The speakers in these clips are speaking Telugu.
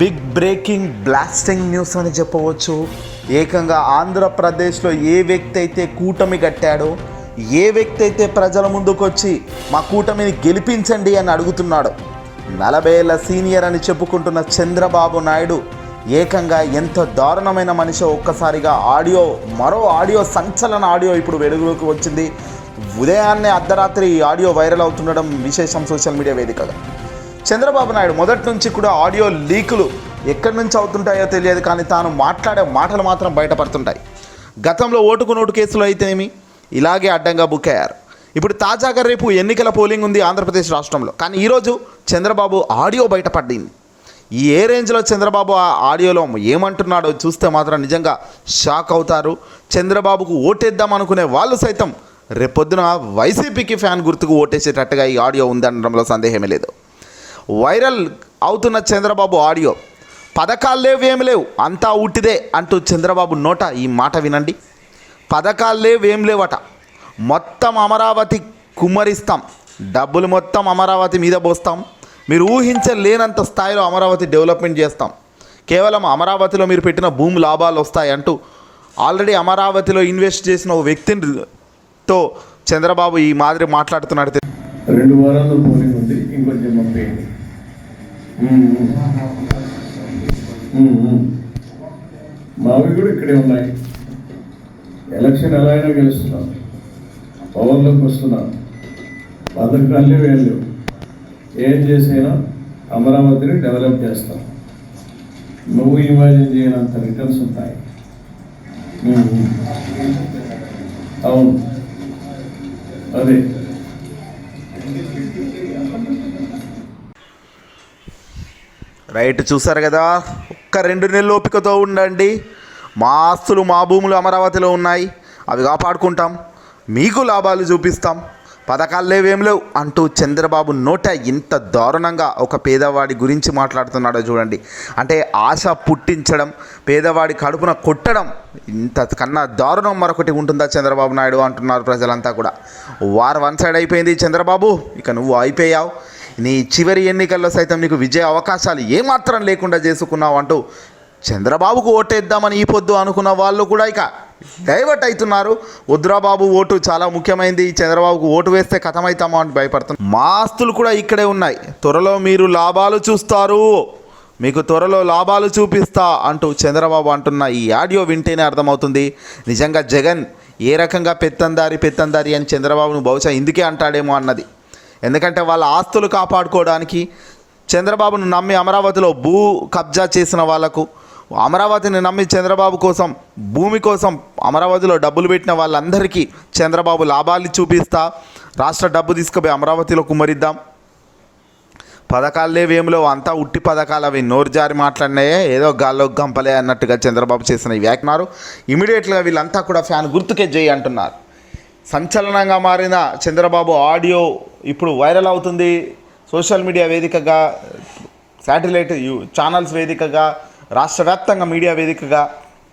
బిగ్ బ్రేకింగ్ బ్లాస్టింగ్ న్యూస్ అని చెప్పవచ్చు. ఏకంగా ఆంధ్రప్రదేశ్లో ఏ వ్యక్తి అయితే కూటమి కట్టాడో ఏ వ్యక్తి అయితే ప్రజల ముందుకు వచ్చి మా కూటమిని గెలిపించండి అని అడుగుతున్నాడు నలభై ఏళ్ళ సీనియర్ అని చెప్పుకుంటున్న చంద్రబాబు నాయుడు ఏకంగా ఎంత దారుణమైన మనిషి ఒక్కసారిగా ఆడియో మరో ఆడియో సంచలన ఆడియో ఇప్పుడు వెలుగులోకి వచ్చింది. ఉదయాన్నే అర్ధరాత్రి ఈ ఆడియో వైరల్ అవుతుండడం విశేషం సోషల్ మీడియా వేదికగా. చంద్రబాబు నాయుడు మొదటి నుంచి కూడా ఆడియో లీకులు ఎక్కడి నుంచి అవుతుంటాయో తెలియదు కానీ తాను మాట్లాడే మాటలు మాత్రం బయటపడుతుంటాయి. గతంలో ఓటుకు నోటు కేసులో అయితేనేమి ఇలాగే అడ్డంగా బుక్ అయ్యారు. ఇప్పుడు తాజాగా రేపు ఎన్నికల పోలింగ్ ఉంది ఆంధ్రప్రదేశ్ రాష్ట్రంలో. కానీ ఈరోజు చంద్రబాబు ఆడియో బయటపడింది. ఈ ఏ రేంజ్లో చంద్రబాబు ఆ ఆడియోలో ఏమంటున్నాడో చూస్తే మాత్రం నిజంగా షాక్ అవుతారు. చంద్రబాబుకు ఓటేద్దాం అనుకునే వాళ్ళు సైతం రేపొద్దున వైసీపీకి ఫ్యాన్ గుర్తుకు ఓటేసేటట్టుగా ఈ ఆడియో ఉందనడంలో సందేహమే లేదు. వైరల్ అవుతున్న చంద్రబాబు ఆడియో. పథకాలు లేవు ఏమి లేవు. అంతా ఉట్టిదే అంటూ చంద్రబాబు నోట ఈ మాట వినండి. పథకాలు లేవు ఏం లేవట. మొత్తం అమరావతి కుమ్మరిస్తాం. డబ్బులు మొత్తం అమరావతి మీద పోస్తాం. మీరు ఊహించలేనంత స్థాయిలో అమరావతి డెవలప్మెంట్ చేస్తాం. కేవలం అమరావతిలో మీరు పెట్టిన భూమి లాభాలు వస్తాయి అంటూ ఆల్రెడీ అమరావతిలో ఇన్వెస్ట్ చేసిన ఓ వ్యక్తితో చంద్రబాబు ఈ మాదిరి మాట్లాడుతున్నాడు. రెండు వారాల్లో పోలింగ్ ఉంది ఇంకొంచెం పంపేయండి. మావి కూడా ఇక్కడే ఉన్నాయి. ఎలక్షన్ ఎలా అయినా గెలుస్తున్నాం. పవర్లోకి వస్తున్నాం. పథకాలే వేళ్ళు ఏం చేసైనా అమరావతిని డెవలప్ చేస్తాం. నువ్వు ఇమాజిన్ చేయనంత రిటర్న్స్ ఉంటాయి. అవును. అదే. రైట్ చూసారు కదా? ఒక్క రెండు నెలలు ఓపికతో ఉండండి. మా ఆస్తులు మా భూములు అమరావతిలో ఉన్నాయి. అవి కాపాడుకుంటాం. మీకు లాభాలు చూపిస్తాం. పథకాలు లేవేం లేవు అంటూ చంద్రబాబు నోట ఇంత దారుణంగా ఒక పేదవాడి గురించి మాట్లాడుతున్నాడో చూడండి. అంటే ఆశ పుట్టించడం పేదవాడి కడుపున కొట్టడం ఇంత కన్నా దారుణం మరొకటి ఉంటుందా చంద్రబాబు నాయుడు అంటున్నారు ప్రజలంతా కూడా. వారు వన్ సైడ్ అయిపోయింది చంద్రబాబు. ఇక నువ్వు అయిపోయావు నీ చివరి ఎన్నికల్లో సైతం నీకు విజయ అవకాశాలు ఏమాత్రం లేకుండా చేసుకున్నావు అంటూ చంద్రబాబుకు ఓటేద్దామని ఈ పొద్దు అనుకున్న వాళ్ళు కూడా ఇక డైవర్ట్ అవుతున్నారు. వద్దురా ఓటు చాలా ముఖ్యమైనది చంద్రబాబుకు ఓటు వేస్తే కథమవుతామో అని భయపడుతున్నారు మా ఆస్తులు కూడా ఇక్కడే ఉన్నాయి. త్వరలో మీరు లాభాలు చూస్తారు. మీకు త్వరలో లాభాలు చూపిస్తా అంటూ చంద్రబాబు అంటున్న ఈ ఆడియో వింటేనే అర్థమవుతుంది. నిజంగా జగన్ ఏ రకంగా పెత్తందారి పెత్తందారి అని చంద్రబాబును బహుశా ఇందుకే అంటాడేమో అన్నది. ఎందుకంటే వాళ్ళ ఆస్తులు కాపాడుకోవడానికి చంద్రబాబును నమ్మి అమరావతిలో భూ కబ్జా చేసిన వాళ్ళకు అమరావతిని నమ్మి చంద్రబాబు కోసం భూమి కోసం అమరావతిలో డబ్బులు పెట్టిన వాళ్ళందరికీ చంద్రబాబు లాభాలు చూపిస్తా రాష్ట్ర డబ్బు తీసుకుపోయి అమరావతిలో కుమ్మరిద్దాం. పథకాలు లేవేమిలో అంతా ఉట్టి పథకాలు అవి. నోరు జారి మాట్లాడినాయే ఏదో గాల్లో గంపలే అన్నట్టుగా చంద్రబాబు చేసిన ఈ ఇమీడియట్గా వీళ్ళంతా కూడా ఫ్యాన్ గుర్తుకే చేయి అంటున్నారు. సంచలనంగా మారిన చంద్రబాబు ఆడియో ఇప్పుడు వైరల్ అవుతుంది సోషల్ మీడియా వేదికగా శాటిలైట్ ఛానల్స్ వేదికగా రాష్ట్ర వ్యాప్తంగా మీడియా వేదికగా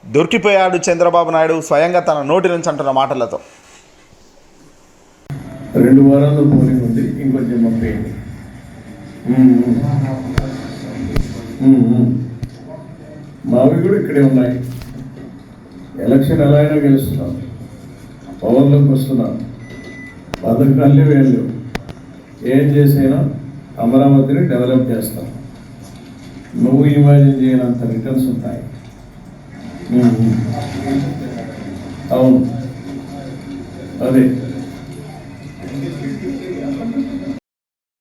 దొరికిపోయాడు చంద్రబాబు నాయుడు స్వయంగా తన నోటి నుంచి అంటున్న మాటలతో. రెండు వారాల్లో పోలింగ్ ఉంది ఇంకొంచెం పంపేయండి మావి కూడా ఇక్కడే ఉన్నాయి. ఎలక్షన్ ఎలా అయినా గెలుస్తున్నాం. పవర్లోకి వస్తున్నాం. పథకాలే వేయలేవు. ఏం చేసైనా అమరావతిని డెవలప్ చేస్తాం. నువ్వు ఇమాజిన్ చేయనంత రిటర్న్స్ ఉంటాయి. అవును. అదే.